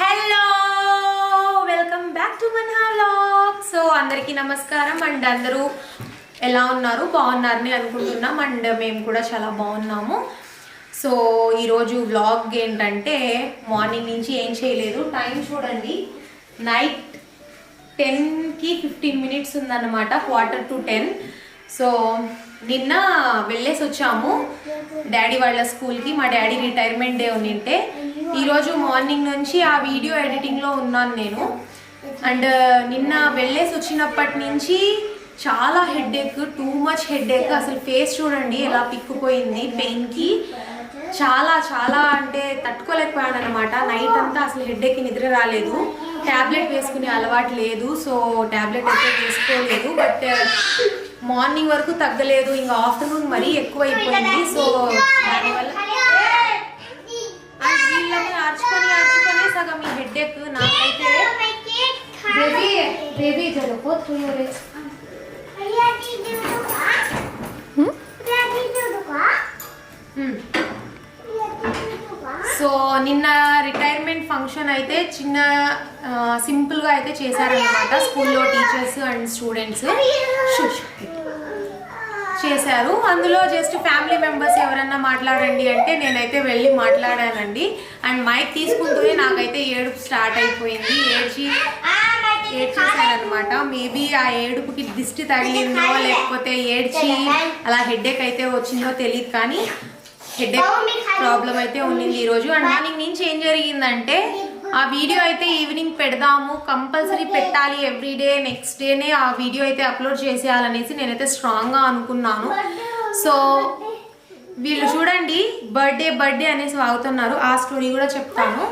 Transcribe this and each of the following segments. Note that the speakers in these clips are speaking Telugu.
హలో వెల్కమ్ బ్యాక్ టు మన వ్లాగ్ సో అందరికీ నమస్కారం. అండ్ అందరూ ఎలా ఉన్నారు? బాగున్నారని అనుకుంటున్నాం. అండ్ మేము కూడా చాలా బాగున్నాము. సో ఈరోజు వ్లాగ్ ఏంటంటే మార్నింగ్ నుంచి ఏం చేయలేదు. టైం చూడండి. నైట్ టెన్కి ఫిఫ్టీన్ మినిట్స్ ఉందన్నమాట. క్వార్టర్ టు టెన్ సో నిన్న వెళ్ళేసి వచ్చాము. డాడీ వాళ్ళ స్కూల్కి మా డాడీ రిటైర్మెంట్ డే ఉండింటే ఈరోజు మార్నింగ్ నుంచి ఆ వీడియో ఎడిటింగ్లో ఉన్నాను నేను. అండ్ నిన్న వెళ్ళేసి వచ్చినప్పటి నుంచి చాలా హెడ్ఏక్ టూ మచ్ హెడ్ఏక్ అసలు ఫేస్ చూడండి ఎలా పిక్కుపోయింది పెయిన్కి చాలా చాలా అంటే తట్టుకోలేకపోయాను అనమాట నైట్ అంతా అసలు హెడ్ఏక్ నిద్ర రాలేదు. ట్యాబ్లెట్ వేసుకునే అలవాటు లేదు సో ట్యాబ్లెట్ అయితే వేసుకోలేదు. బట్ మార్నింగ్ వరకు తగ్గలేదు. ఇంకా ఆఫ్టర్నూన్ మరీ ఎక్కువ అయిపోయింది సో దానివల్ల వీళ్ళని ఆర్చుకొని ఆర్చుకొని సగం ఈ హెడ్ఏక్ నాకైతే బేబీ బేబీ జరుపు సో నిన్న రిటైర్మెంట్ ఫంక్షన్ అయితే చిన్న సింపుల్గా అయితే చేశారనమాట స్కూల్లో టీచర్స్ అండ్ స్టూడెంట్స్ చేశారు. అందులో జస్ట్ ఫ్యామిలీ మెంబర్స్ ఎవరన్నా మాట్లాడండి అంటే నేనైతే వెళ్ళి మాట్లాడానండి. అండ్ మైక్ తీసుకుంటూనే నాకైతే ఏడుపు స్టార్ట్ అయిపోయింది. ఏడ్చి ఏడ్చేసానమాట మేబీ ఆ ఏడుపుకి దిష్టి తగిలిందో లేకపోతే ఏడ్చి అలా హెడ్ఏక్ అయితే వచ్చిందో తెలియదు కానీ హెడ్ఏక్ ప్రాబ్లం అయితే ఉండింది ఈరోజు. అండ్ మార్నింగ్ నుంచి ఏం జరిగిందంటే ఆ వీడియో అయితే ఈవినింగ్ పెడదాము. కంపల్సరీ పెట్టాలి ఎవ్రీడే నెక్స్ట్ డేనే ఆ వీడియో అయితే అప్లోడ్ చేసేయాలనేసి నేనైతే స్ట్రాంగ్గా అనుకున్నాను. సో వీళ్ళు చూడండి బర్త్డే బర్త్డే అనేసి వాగుతున్నారు. ఆ స్టోరీ కూడా చెప్తాను.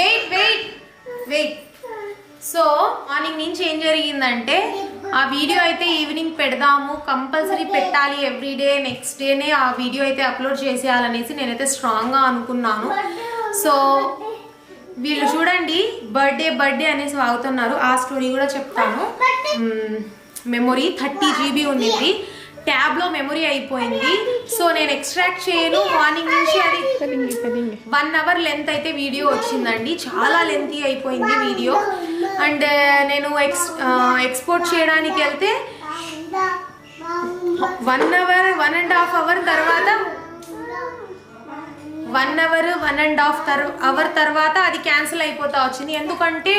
Wait wait wait so morning నుంచి ఏం జరిగిందంటే ఆ వీడియో అయితే ఈవినింగ్ పెడదాము. కంపల్సరీ పెట్టాలి ఎవ్రీడే నెక్స్ట్ డేనే ఆ వీడియో అయితే అప్లోడ్ చేసేయాలనేసి నేనైతే స్ట్రాంగ్గా అనుకున్నాను. సో వీళ్ళు చూడండి బర్త్డే బర్త్డే అనేసి వాగుతున్నారు. ఆ స్టోరీ కూడా చెప్తాను. మెమొరీ థర్టీ జీబీ ఉండింది ట్యాబ్లో మెమొరీ అయిపోయింది. సో నేను ఎక్స్ట్రాక్ట్ చేయను. మార్నింగ్ నుంచి అది వన్ అవర్ లెంత్ అయితే వీడియో వచ్చిందండి. చాలా లెంతీ అయిపోయింది వీడియో అండ్ uh, నేను ఎక్స్ ఎక్స్పోర్ట్ uh, చేయడానికి వెళ్తే one hour one and half hour తర్వాత one hour one and half తర్ అవర్ తర్వాత అది క్యాన్సిల్ అయిపోతా వచ్చింది. ఎందుకంటే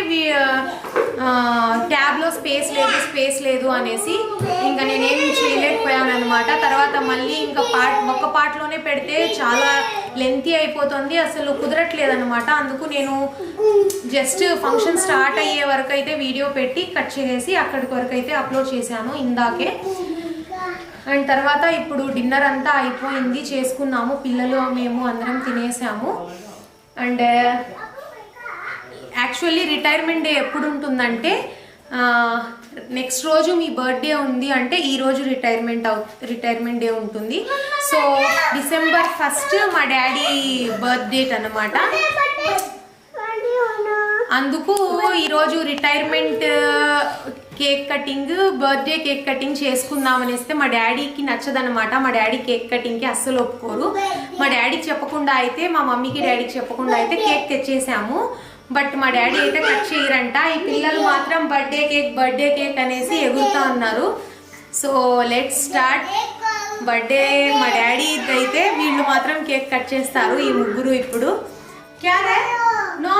ట్యాబ్లో స్పేస్ లేదు స్పేస్ లేదు అనేసి ఇంకా నేనేమి చేయలేకపోయాను అనమాట తర్వాత మళ్ళీ ఇంకా పార్ట్ ఒక పార్ట్లోనే పెడితే చాలా లెంతీ అయిపోతుంది. అసలు కుదరట్లేదు అనమాట అందుకు నేను జస్ట్ ఫంక్షన్ స్టార్ట్ అయ్యే వరకు అయితే వీడియో పెట్టి కట్ చేసేసి అక్కడికి వరకు అయితే అప్లోడ్ చేశాను ఇందాకే. అండ్ తర్వాత ఇప్పుడు డిన్నర్ అంతా అయిపోయింది చేసుకున్నాము పిల్లలు మేము అందరం తినేసాము. అండ్ యాక్చువల్లీ రిటైర్మెంట్ డే ఎప్పుడు ఉంటుందంటే నెక్స్ట్ రోజు మీ బర్త్డే ఉంది అంటే ఈ రోజు రిటైర్మెంట్ అవు రిటైర్మెంట్ డే ఉంటుంది. సో డిసెంబర్ ఫస్ట్ మా డాడీ బర్త్డేట్ అనమాట అందుకు ఈరోజు retirement cake cutting birthday cake cutting చేసుకుందాం అనేస్తే మా డాడీకి నచ్చదనమాట మా డాడీ కేక్ కటింగ్కి అస్సలు ఒప్పుకోరు. మా డాడీకి చెప్పకుండా అయితే మా మమ్మీకి డాడీకి చెప్పకుండా అయితే కేక్ తెచ్చేసాము. బట్ మా డాడీ అయితే కట్ చేయరంట. ఈ పిల్లలు మాత్రం బర్త్డే కేక్ బర్త్డే కేక్ అనేసి ఎగురుతా ఉన్నారు. So let start. బర్త్డే మా డాడీ అయితే వీళ్ళు మాత్రం కేక్ కట్ చేస్తారు ఈ ముగ్గురు ఇప్పుడు. క్యారే నో. నో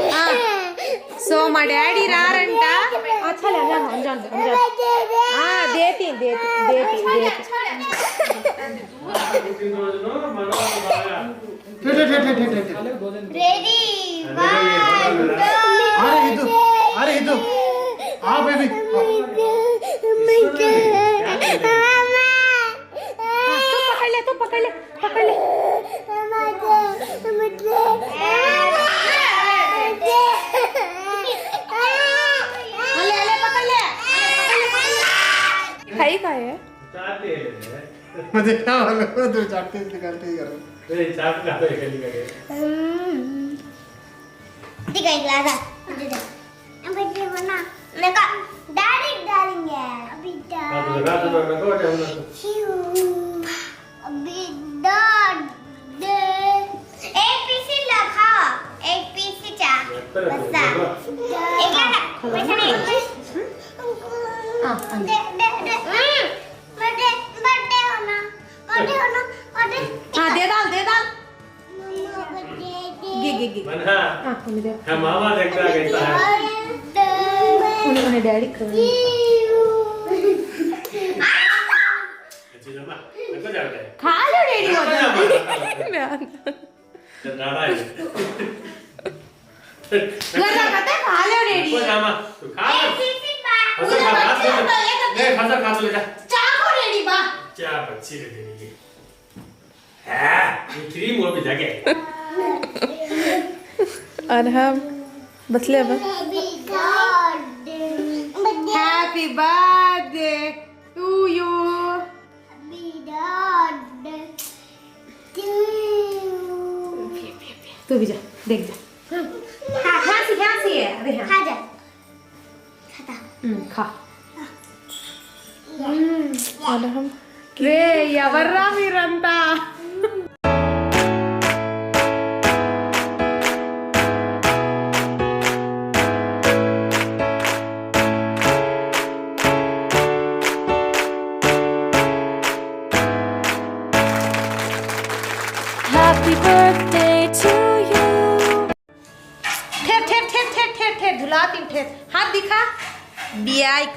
సో మా డాడీ రారంట अंजान दे अंजान हाँ देती देती देती देती పుట్టినరోజును మనోళ్ళు బాగా ఠే, ఠే, ఠే, ఠే, ఠే, ఠే, ఠే. రెడీ అరే ఇది అరే ఇది ఆ బేబీ तू पकड़ ले तू पकड़ ले पकड़ ले ले का है मुझे क्या मालूम तुम चाटते निकालते ही करो. दिखाई ग्लास मुझे दे अब ये बना मैं का डायरेक्ट डालेंगे अभी डाल अभी डाल दे एक पीस ही लखा एक पीस चा बस. एक लगा पैसा नहीं. हाँ उन्होंने डैडी खा लो डैडी क्या बच्ची है तेरी ये है ये क्रीम वो भी जगह أرهام بتلعبها هابي तू भी जा देख जा। खा जा। हम्म खा। हम्म। और हम रे यावर्रा भी रंता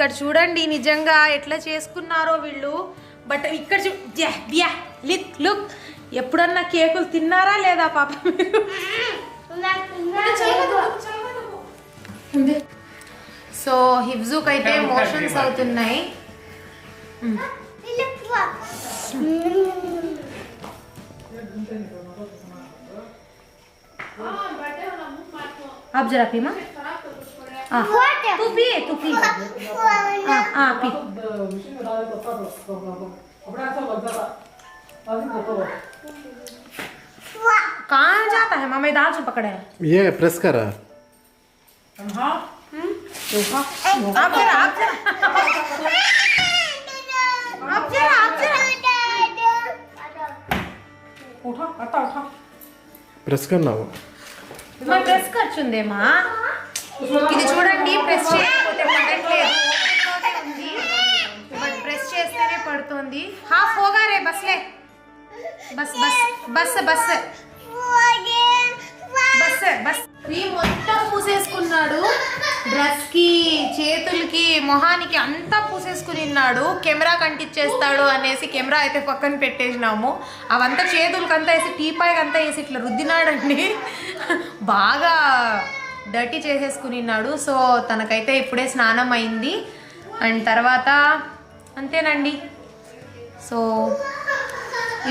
ఇక్కడ చూడండి నిజంగా ఎట్లా చేసుకున్నారో వీళ్ళు బట్ ఇక్కడ చూ జా, బియా లిక్ లుక్ ఎప్పుడన్నా కేకులు తిన్నారా లేదా పాప మీరు సో హిబ్జుక్ అయితే మోషన్స్ అవుతున్నాయి आप जरा पी माँ हाँ Ah. Ah, ah, कहा जाता है? मामा दाल से पकड़े है? ये प्रेस कर रहा है। हम्म, जरा उठा आता उठा। प्रेस करना वो। मैं प्रेस कर चुन दे माँ। ఇది చూడండి ప్రెస్ చేయకపోతే పడట్లేదు. ఉంది బట్ ప్రెస్ చేస్తేనే పడుతుంది. హాఫ్ హోగా రే బస్లే. బస్ బస్ బస్ బస్. బస్ బస్. క్రీమ్ మొత్తం పూసేసుకున్నాడు. డ్రెస్కి చేతులకి మొహానికి అంతా పూసేసుకుని ఉన్నాడు. కెమెరా కంటిచ్చేస్తాడు అనేసి కెమెరా అయితే పక్కన పెట్టేసినాము. అవంతా చేతులకంతా వేసి టీపాయ్కి అంతా వేసి ఇట్లా రుద్దినాడండి. బాగా డర్టీ చేసేసుకుని ఉన్నాడు. సో తనకైతే ఇప్పుడే స్నానం అయింది. అండ్ తర్వాత అంతేనండి. సో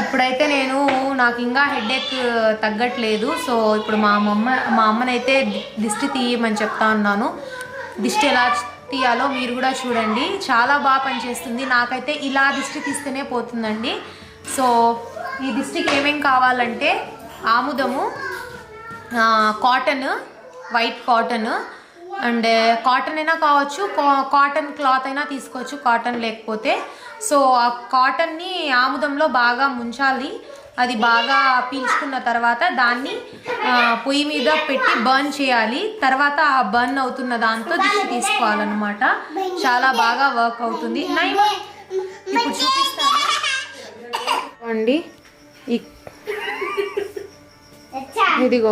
ఇప్పుడైతే నేను నాకు ఇంకా హెడేక్ తగ్గట్లేదు. సో ఇప్పుడు మా అమ్మ మా అమ్మనైతే దిష్టి తీయమని చెప్తా ఉన్నాను. దిష్టి ఎలా తీయాలో మీరు కూడా చూడండి. చాలా బాగా పనిచేస్తుంది. నాకైతే ఇలా దిష్టి తీస్తేనే పోతుందండి. సో ఈ దిష్టికి ఏమేం కావాలంటే ఆముదము cotton white cotton and cotton అయినా కావచ్చు కాటన్ క్లాత్ అయినా తీసుకోవచ్చు కాటన్ లేకపోతే సో ఆ కాటన్ని ఆముదంలో బాగా ముంచాలి అది బాగా పీల్చుకున్న తర్వాత దాన్ని పొయ్యి మీద పెట్టి బర్న్ చేయాలి తర్వాత ఆ బర్న్ అవుతున్న దాంతో దిష్టి తీసుకోవాలన్నమాట చాలా బాగా వర్క్ అవుతుంది ఇప్పుడు చూపిస్తాను అండి ఇదిగో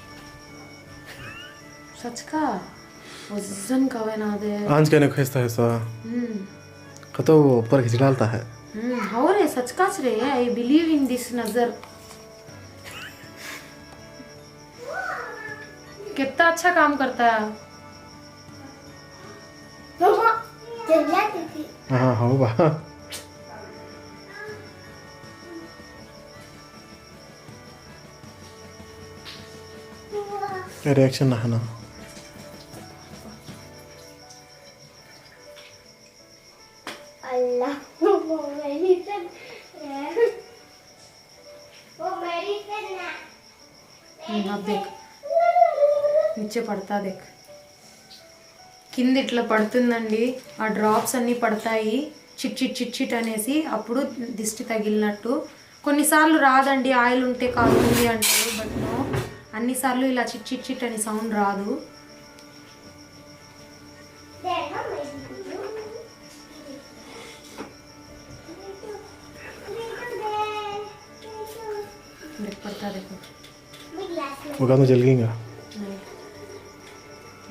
सच का वज़न का है ना दे। आँच कहने खींचता है सा। हम्म। तो वो ऊपर खींच डालता है। हम्म हो रे सच काच रे आई बिलीव इन दिस नज़र। कितना अच्छा काम करता है। हाँ हाँ बा रिएक्शन ना है ना। నిచ్చే పడతా దేక్ కింద ఇట్లా పడుతుందండి ఆ డ్రాప్స్ అన్నీ పడతాయి చిట్ చిట్ చిట్ చిట్ అనేసి అప్పుడు దిష్టి తగిలినట్టు కొన్నిసార్లు రాదండి ఆయిల్ ఉంటే కాలుతుంది అంటారు బట్ నో అన్నిసార్లు ఇలా చిట్ చిట్ చిట్ అని సౌండ్ రాదు देखो मेडिसिन देख पड़ता देखो मैं ग्लास में वो काम तो जल गएगा नहीं।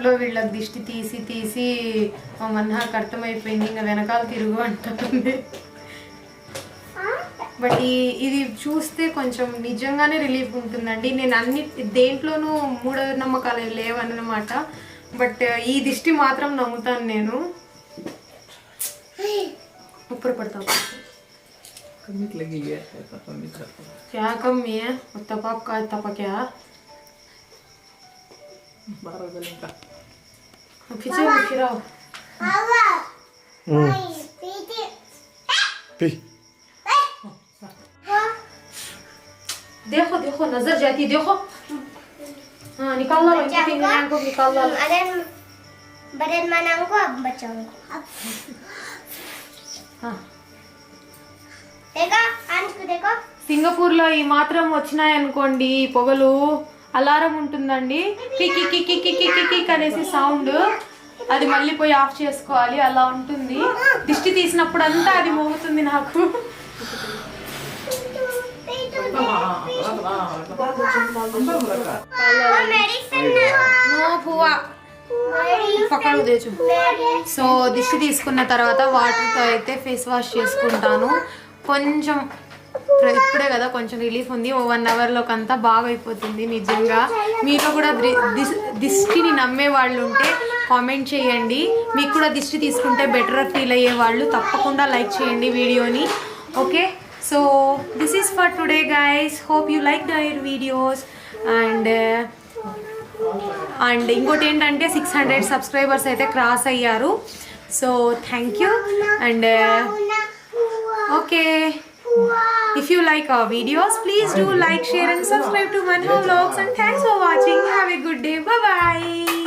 నేను ఇంట్లో వీళ్ళకి దిష్టి తీసి తీసి మా మన్హాకి అర్థమైపోయింది ఇంకా వెనకాల తిరుగు అంటుంది బట్ ఈ ఇది చూస్తే కొంచెం నిజంగానే రిలీఫ్ ఉంటుందండి నేను అన్ని దేంట్లోనూ మూఢ నమ్మకాలు లేవన్నమాట బట్ ఈ దిష్టి మాత్రం నమ్ముతాను నేను ऊपर पड़ता ऊपर कमिट लगी है ऐसा कमिट करता क्या कमी है और तपा का तपा क्या बारह गले का पीछे में फिराओ हवा हम्म, नहीं पीछे पी हाँ देखो देखो नजर जाती देखो हाँ निकाल लो इनकी फिंगर को निकाल लो बदन बदन मनाऊं को अब बचाऊं अब हाँ देखो आंच को देखो సింగపూర్లో ఈ మాత్రం వచ్చినాయనుకోండి ఈ పొగలు అలారం ఉంటుందండి. కికి కికి కికి కికి అనేసి సౌండ్ అది మళ్ళీ పోయి ఆఫ్ చేసుకోవాలి అలా ఉంటుంది. దిష్టి తీసినప్పుడు అంతా అది మోగుతుంది నాకు. సో దిష్టి తీసుకున్న తర్వాత వాటర్తో అయితే ఫేస్ వాష్ చేసుకుంటాను. కొంచెం ఇప్పుడే కదా కొంచెం రిలీఫ్ ఉంది. ఓ వన్ అవర్లోకి అంతా బాగా అయిపోతుంది నిజంగా. మీరు కూడా దిష్టిని నమ్మే వాళ్ళు ఉంటే కామెంట్ చేయండి. మీకు కూడా దిష్టి తీసుకుంటే బెటర్ ఫీల్ అయ్యే వాళ్ళు తప్పకుండా లైక్ చేయండి వీడియోని. Okay so this is for today guys hope you like their videos and and ఇంకోటి ఏంటంటే సిక్స్ హండ్రెడ్ సబ్స్క్రైబర్స్ అయితే క్రాస్ అయ్యారు. So thank you and okay If you like our videos, please do like, share and subscribe to Manha Vlogs and thanks for watching. Have a good day. Bye-bye.